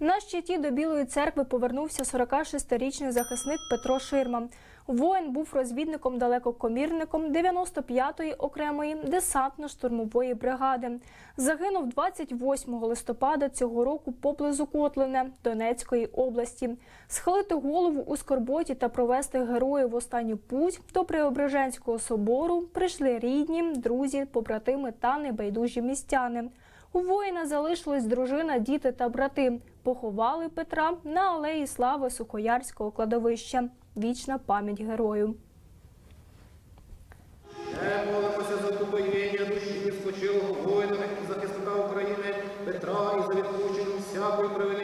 На щиті до Білої церкви повернувся 46-річний захисник Петро Ширма. Воїн був розвідником далекокомірником 95-ї окремої десантно-штурмової бригади. Загинув 28 листопада цього року поблизу Котлине Донецької області. Схилити голову у скорботі та провести героїв в останню путь до Преображенського собору прийшли рідні, друзі, побратими та небайдужі містяни. У воїна залишились дружина, діти та брати. Поховали Петра на алеї слави Сухоярського кладовища. Вічна пам'ять герою. Не молимося за упокоєння душі спочилого воїна захисника України Петра і за відпущення всякої провини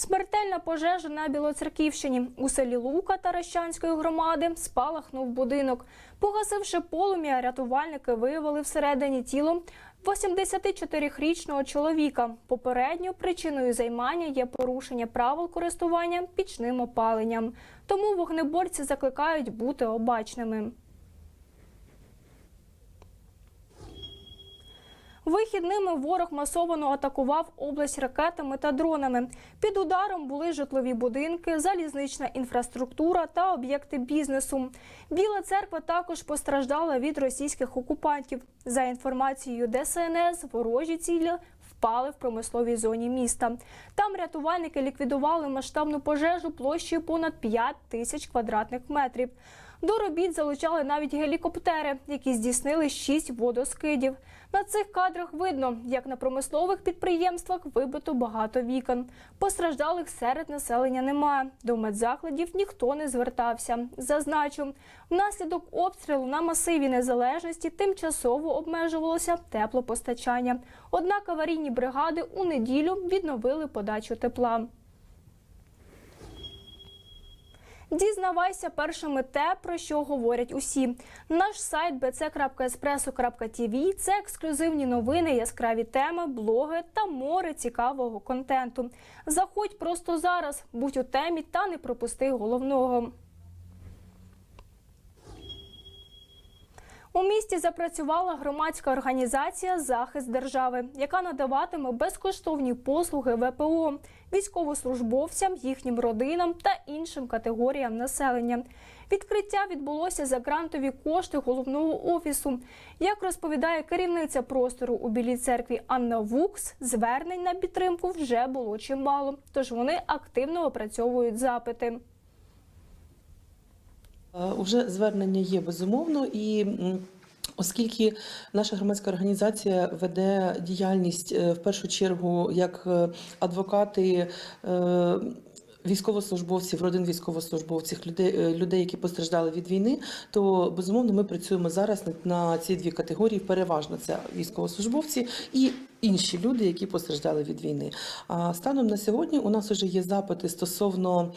Смертельна пожежа на Білоцерківщині у селі Лука Таращанської громади спалахнув будинок. Погасивши полум'я, рятувальники виявили всередині тіло 84-річного чоловіка. Попередньо причиною займання є порушення правил користування пічним опаленням. Тому вогнеборці закликають бути обачними. Вихідними ворог масово атакував область ракетами та дронами. Під ударом були житлові будинки, залізнична інфраструктура та об'єкти бізнесу. Біла церква також постраждала від російських окупантів. За інформацією ДСНС, ворожі цілі впали в промисловій зоні міста. Там рятувальники ліквідували масштабну пожежу площею понад 5 тисяч квадратних метрів. До робіт залучали навіть гелікоптери, які здійснили шість водоскидів. На цих кадрах видно, як на промислових підприємствах вибито багато вікон. Постраждалих серед населення немає. До медзакладів ніхто не звертався. Зазначу, внаслідок обстрілу на масиві незалежності тимчасово обмежувалося теплопостачання. Однак аварійні бригади у неділю відновили подачу тепла. Дізнавайся першими те, про що говорять усі. Наш сайт bc.espresso.tv – це ексклюзивні новини, яскраві теми, блоги та море цікавого контенту. Заходь просто зараз, будь у темі та не пропусти головного. У місті запрацювала громадська організація Захист держави, яка надаватиме безкоштовні послуги ВПО військовослужбовцям, їхнім родинам та іншим категоріям населення. Відкриття відбулося за грантові кошти головного офісу. Як розповідає керівниця простору у Білій церкві Анна Вукс, звернень на підтримку вже було чимало, тож вони активно опрацьовують запити. Е, Уже звернення є безумовно і. Оскільки наша громадська організація веде діяльність е, в першу чергу як е, адвокати військовослужбовців, родин військовослужбовців, людей, людей, які постраждали від війни, то безумовно ми працюємо зараз на ці дві категорії. Переважно це військовослужбовці і інші люди, які постраждали від війни. А станом на сьогодні у нас вже є запити стосовно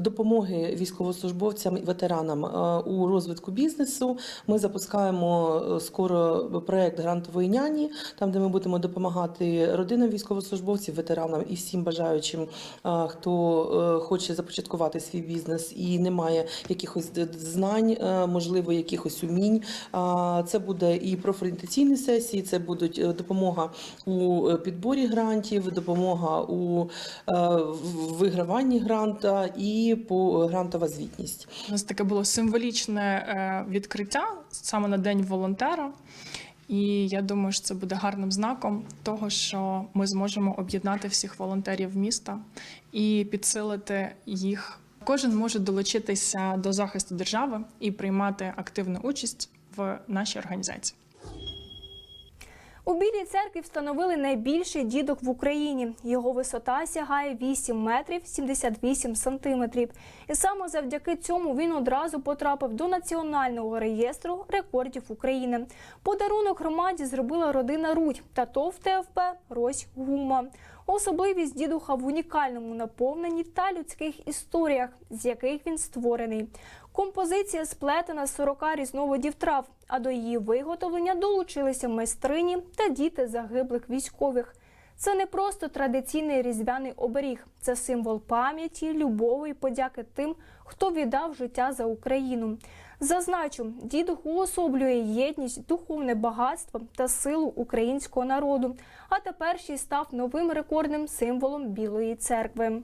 допомоги військовослужбовцям і ветеранам у розвитку бізнесу. Ми запускаємо е, скоро проект грантової няні, там де ми будемо допомагати родинам військовослужбовців, ветеранам і всім бажаючим, хто е, хоче започаткувати свій бізнес і не має якихось знань, е, можливо, якихось умінь. Це буде і профорієнтаційні сесії, це будуть е, допомога у е, підборі грантів, допомога у е, виграванні гранта і по грантова звітність. У нас таке було символічне е, відкриття саме на День волонтера. І я думаю, що це буде гарним знаком того, що ми зможемо об'єднати всіх волонтерів міста і підсилити їх. Кожен може долучитися до захисту держави і приймати активну участь в нашій організації. У Білій церкві встановили найбільший дідок в Україні. Його висота сягає 8 метрів 78 сантиметрів. І саме завдяки цьому він одразу потрапив до національного реєстру рекордів України. Подарунок громаді зробила родина Рудь та ТОВ ТФП Рось Гума. Особливість дідуха в унікальному наповненні та людських історіях, з яких він створений. Композиція сплетена з 40 різновидів трав, а до її виготовлення долучилися майстрині та діти загиблих військових. Це не просто традиційний різдвяний оберіг, це символ пам'яті, любові і подяки тим, хто віддав життя за Україну. Зазначу, дід уособлює єдність, духовне багатство та силу українського народу. А тепер ще став новим рекордним символом Білої церкви.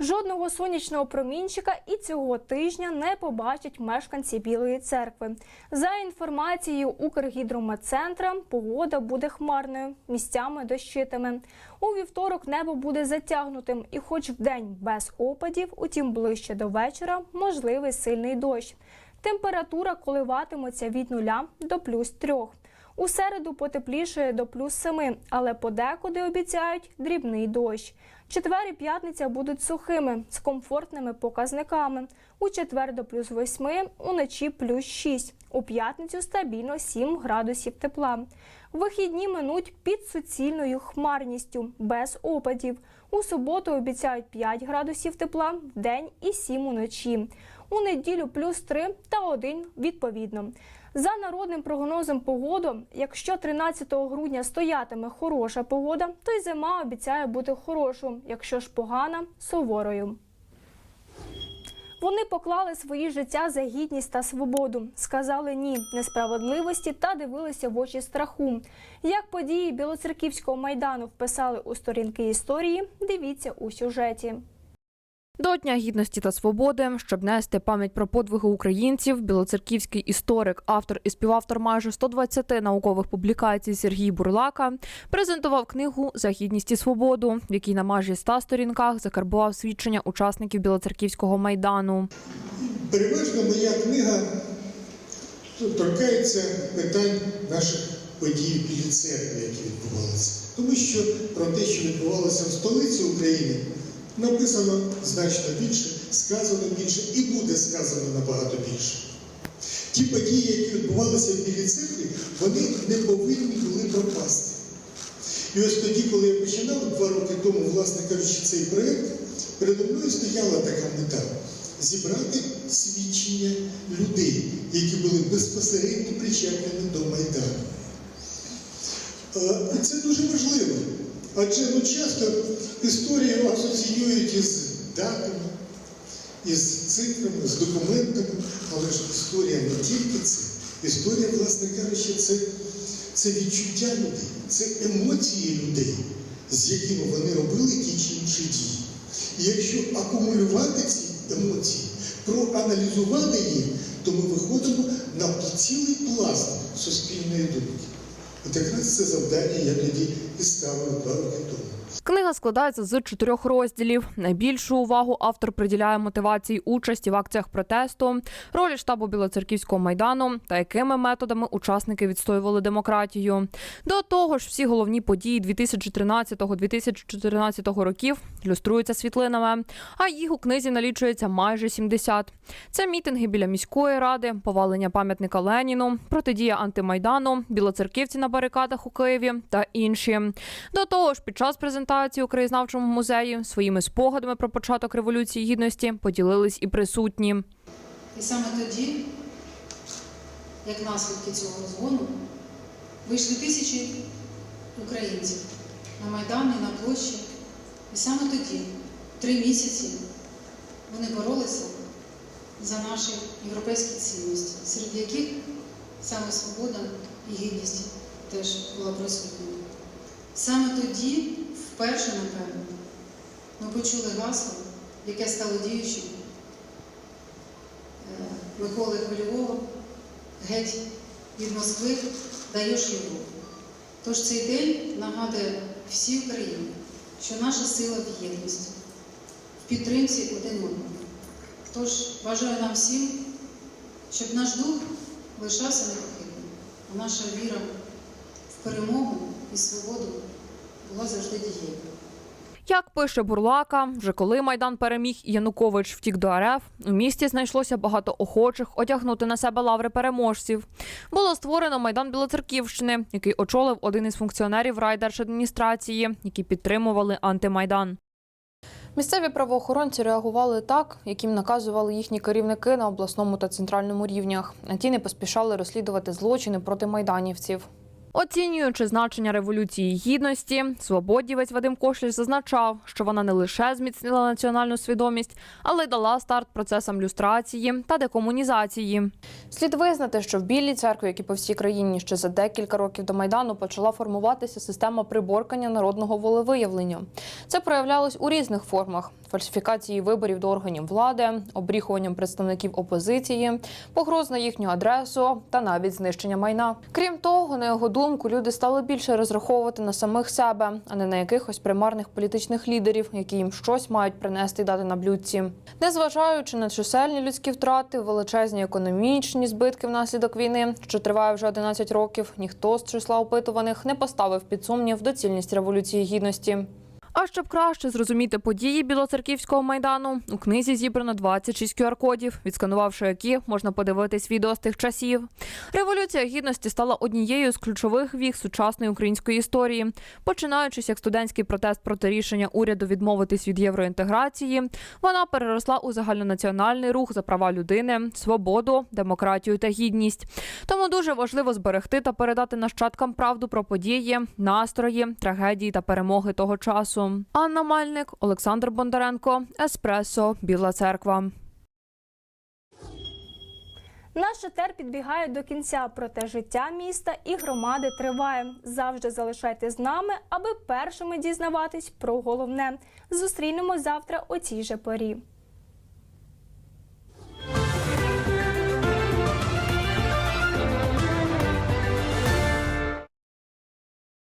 Жодного сонячного промінчика і цього тижня не побачать мешканці Білої церкви. За інформацією Укргідрометцентра, погода буде хмарною, місцями дощитиме. У вівторок небо буде затягнутим, і, хоч вдень без опадів, утім ближче до вечора можливий сильний дощ. Температура коливатиметься від 0 до плюс 3. У середу потеплішає до плюс 7, але подекуди обіцяють дрібний дощ. Четвер і п'ятниця будуть сухими з комфортними показниками. У четвер до плюс 8, уночі плюс 6. У п'ятницю стабільно 7 градусів тепла. Вихідні минуть під суцільною хмарністю, без опадів. У суботу обіцяють 5 градусів тепла в день і 7 уночі. У неділю плюс 3 та 1 відповідно. За народним прогнозом погоди, якщо 13 грудня стоятиме хороша погода, то й зима обіцяє бути хорошою, якщо ж погана суворою. Вони поклали свої життя за гідність та свободу, сказали ні несправедливості та дивилися в очі страху. Як події Білоцерківського майдану вписали у сторінки історії, дивіться у сюжеті. До Дня гідності та свободи, щоб нести пам'ять про подвиги українців, білоцерківський історик, автор і співавтор майже 120 наукових публікацій Сергій Бурлака презентував книгу За гідність і свободу, в якій на майже 100 сторінках закарбував свідчення учасників білоцерківського майдану. Переважно моя книга торкається питань наших подій в Білій церкві, які відбувалися. Тому що про те, що відбувалося в столиці України, написано значно більше, сказано більше і буде сказано набагато більше. Ті події, які відбувалися в Білій церкві, вони не повинні були пропасти. І ось тоді, коли я починав два роки тому, власне кажучи, цей проєкт, передо мною стояла така мета зібрати свідчення людей, які були безпосередньо причетними до Майдану. Е, І це дуже важливо. Адже ну, часто історію асоціюють із датами, із цифрами, з документами, але ж історія не тільки це. Історія, власне кажучи, це, це відчуття людей, це емоції людей, з якими вони робили ті чи інші дії. І якщо акумулювати ці емоції, проаналізувати їх, то ми виходимо на цілий пласт суспільної думки. От якраз це завдання я тоді і ставив два роки тому. Книга складається з чотирьох розділів. Найбільшу увагу автор приділяє мотивації участі в акціях протесту, ролі штабу Білоцерківського майдану та якими методами учасники відстоювали демократію. До того ж, всі головні події 2013-2014 років ілюструються світлинами, а їх у книзі налічується майже 70. Це мітинги біля міської ради, повалення пам'ятника Леніну, протидія антимайдану, білоцерківці на барикадах у Києві та інші. До того ж, під час презентації у краєзнавчому музеї своїми спогадами про початок революції гідності поділились і присутні. І саме тоді, як наслідки цього розгону, вийшли тисячі українців на Майдан і на площі. І саме тоді, три місяці, вони боролися за наші європейські цінності, серед яких саме свобода і гідність теж була присутня. Саме тоді, вперше, напевно, ми почули гасло, яке стало діючим е, Миколи Хвильового геть від Москви даєш Європу. Тож цей день нагадує всій Україні, що наша сила в єдності, в підтримці один одного. Тож бажаю нам всім, щоб наш дух лишався непохитним, а наша віра в перемогу і свободу була завжди дією. Як пише Бурлака, вже коли майдан переміг і Янукович втік до РФ, у місті знайшлося багато охочих одягнути на себе лаври переможців. Було створено майдан Білоцерківщини, який очолив один із функціонерів райдержадміністрації, які підтримували антимайдан. Місцеві правоохоронці реагували так, як їм наказували їхні керівники на обласному та центральному рівнях. А ті не поспішали розслідувати злочини проти майданівців. Оцінюючи значення революції гідності, свободівець Вадим Кошліш зазначав, що вона не лише зміцнила національну свідомість, але й дала старт процесам люстрації та декомунізації. Слід визнати, що в Білій церкві, як і по всій країні, ще за декілька років до майдану почала формуватися система приборкання народного волевиявлення. Це проявлялось у різних формах: фальсифікації виборів до органів влади, обріхуванням представників опозиції, погроз на їхню адресу та навіть знищення майна. Крім того, на його думку, люди стали більше розраховувати на самих себе, а не на якихось примарних політичних лідерів, які їм щось мають принести і дати на блюдці. Незважаючи на чисельні людські втрати, величезні економічні збитки внаслідок війни, що триває вже 11 років, ніхто з числа опитуваних не поставив під сумнів доцільність революції гідності. А щоб краще зрозуміти події Білоцерківського майдану, у книзі зібрано 26 QR-кодів, відсканувавши які можна подивитись відео з тих часів. Революція гідності стала однією з ключових віг сучасної української історії, починаючись як студентський протест проти рішення уряду відмовитись від євроінтеграції, вона переросла у загальнонаціональний рух за права людини, свободу, демократію та гідність. Тому дуже важливо зберегти та передати нащадкам правду про події, настрої, трагедії та перемоги того часу. Анна Мальник, Олександр Бондаренко, Еспресо, Біла Церква. Наш етер підбігає до кінця, проте життя міста і громади триває. Завжди залишайтесь з нами, аби першими дізнаватись про головне. Зустрінемо завтра о цій же порі.